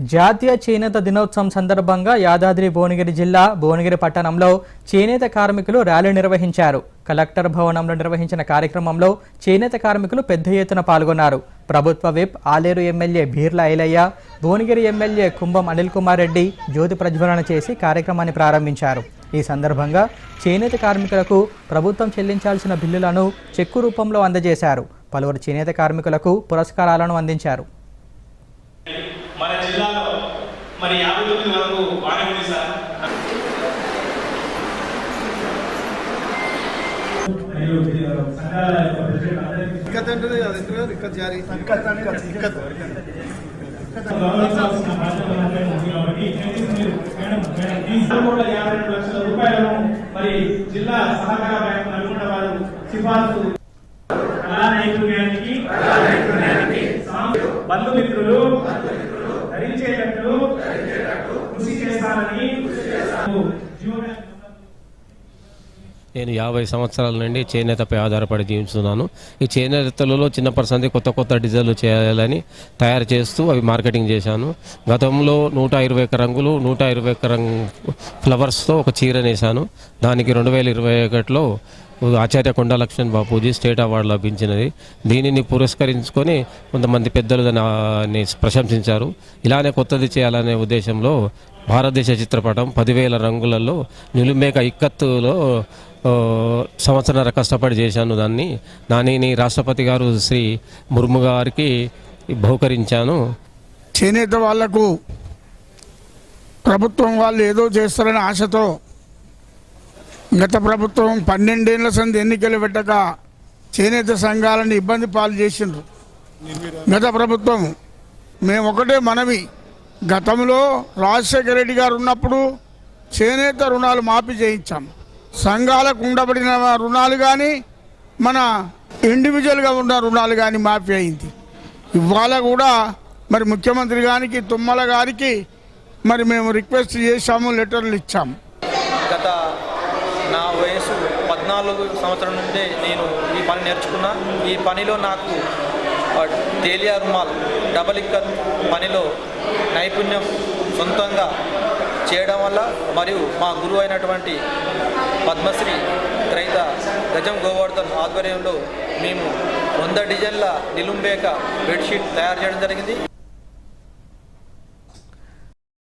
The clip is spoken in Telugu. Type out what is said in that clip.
జాతీయ చేనేత దినోత్సవం సందర్భంగా యాదాద్రి భువనగిరి జిల్లా భువనగిరి పట్టణంలో చేనేత కార్మికులు ర్యాలీ నిర్వహించారు. కలెక్టర్ భవనంలో నిర్వహించిన కార్యక్రమంలో చేనేత కార్మికులు పెద్ద ఎత్తున పాల్గొన్నారు. ప్రభుత్వ whip Aler MLA Beerla Ilaiah Bhuvanagiri MLA Kumbham Anil Kumar Reddy జ్యోతి ప్రజ్వలన చేసి కార్యక్రమాన్ని ప్రారంభించారు. ఈ సందర్భంగా చేనేత కార్మికులకు ప్రభుత్వం చెల్లించాల్సిన బిల్లులను చెక్కు రూపంలో అందజేశారు. పలువురు చేనేత కార్మికులకు పురస్కారాలను అందించారు. మన జిల్లా మరి యాభై తొమ్మిది వరకు బాగానే ఉంది సార్ మీరు జిల్లా సహకార బ్యాంకు నల్గొండ వారు సిఫార్సు కళా నైపుణ్యానికి బంధుమిత్రులు చేస్తానని నేను యాభై సంవత్సరాల నుండి చేనేతపై ఆధారపడి జీవిస్తున్నాను. ఈ చేనేతలలో చిన్నప్పటి సంది కొత్త కొత్త డిజైన్లు చేయాలని తయారు చేస్తూ అవి మార్కెటింగ్ చేశాను. గతంలో నూట ఇరవై ఒక్క రంగులు నూట ఇరవై ఒక్క రంగు ఫ్లవర్స్తో ఒక చీర నేసాను దానికి రెండు వేల ఇరవై ఒకటిలో ఆచార్య కొండ లక్ష్మణ్ బాపూజీ స్టేట్ అవార్డు లభించినది. దీనిని పురస్కరించుకొని కొంతమంది పెద్దలు దాన్ని ప్రశంసించారు. ఇలానే కొత్తది చేయాలనే ఉద్దేశంలో భారతదేశ చిత్రపటం పదివేల రంగులలో నిలుమేక ఇక్కత్తులో సంవత్సరాల కష్టపడి చేశాను దాన్ని. దానిని రాష్ట్రపతి గారు శ్రీ ముర్ము గారికి బహుకరించాను. చేనేత వాళ్ళకు ప్రభుత్వం వాళ్ళు ఏదో చేస్తారనే ఆశతో గత ప్రభుత్వం పన్నెండేళ్ళ సంధి ఎన్నికలు పెట్టక చేనేత సంఘాలను ఇబ్బంది పాలు చేసిండ్రు. గత ప్రభుత్వం మేము ఒకటే మనవి గతంలో రాజశేఖర రెడ్డి గారు ఉన్నప్పుడు చేనేత రుణాలు మాఫీ చేయించాం. సంఘాలకు ఉండబడిన రుణాలు కానీ మన ఇండివిజువల్గా ఉన్న రుణాలు కానీ మాఫీ అయింది. ఇవాళ కూడా మరి ముఖ్యమంత్రి గారికి తుమ్మల గారికి మరి మేము రిక్వెస్ట్ చేశాము లెటర్లు ఇచ్చాము. నా వయసు పద్నాలుగు సంవత్సరం నుండే నేను ఈ పని నేర్చుకున్నా. ఈ పనిలో నాకు తేలియా రుమాల్ డబల్ ఇక్కర్ పనిలో నైపుణ్యం సొంతంగా చేయడం వల్ల మరియు మా గురువు అయినటువంటి పద్మశ్రీ రైత గజం గోవర్ధన్ ఆధ్వర్యంలో మేము వంద డిజైన్ల నిలుంబేక బెడ్షీట్ తయారు చేయడం జరిగింది.